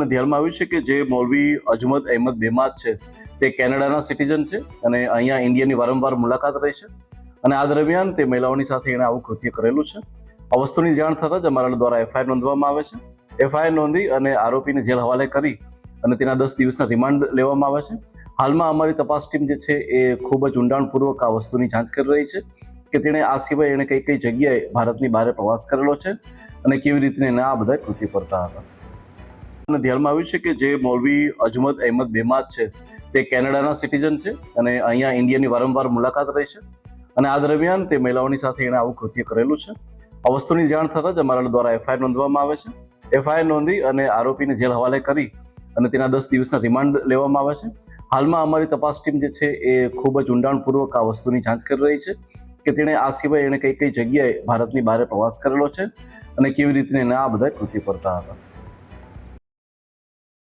ધ્યાનમાં આવ્યું છે કે જે મૌલવી અજમત અહેમદ બેમાદ છે, તે કેનેડાના સિટીઝન છે અને અહીંયા ઇન્ડિયાની વારંવાર મુલાકાત રહી છે. અને આ દરમિયાન તે મહિલાઓની સાથે એણે આવું કૃત્ય કરેલું છે. આ વસ્તુની જાણ થતાં જ અમારા દ્વારા એફઆઈઆર નોંધવામાં આવે છે. એફઆઈઆર નોંધી અને આરોપીને જેલ હવાલે કરી અને તેના દસ દિવસના રિમાન્ડ લેવામાં આવે છે. હાલમાં અમારી તપાસ ટીમ જે છે એ ખૂબ જ ઊંડાણપૂર્વક આ વસ્તુની જાંચ કરી રહી છે કે તેણે આ સિવાય એણે કઈ કઈ જગ્યાએ ભારતની બહાર પ્રવાસ કરેલો છે અને કેવી રીતે એના આ બધા કૃત્ય કરતા હતા. અને ધ્યાનમાં આવ્યું છે કે જે મૌલવી અજમત અહેમદ બેમાદ છે, તે કેનેડાના સિટીઝન છે અને અહીંયા ઇન્ડિયાની વારંવાર મુલાકાત રહી છે. અને આ દરમિયાન તે મહિલાઓની સાથે એણે આવું કૃત્ય કરેલું છે. આ વસ્તુની જાણ થતાં જ અમારા દ્વારા એફઆઈઆર નોંધવામાં આવે છે. એફઆઈઆર નોંધી અને આરોપીને જેલ હવાલે કરી અને તેના દસ દિવસના રિમાન્ડ લેવામાં આવે છે. હાલમાં અમારી તપાસ ટીમ જે છે એ ખૂબ જ ઊંડાણપૂર્વક આ વસ્તુની જાંચ કરી રહી છે કે તેણે આ સિવાય એણે કઈ કઈ જગ્યાએ ભારતની બહાર પ્રવાસ કરેલો છે અને કેવી રીતે એના આ બધા કૃત્ય કરતા હતા.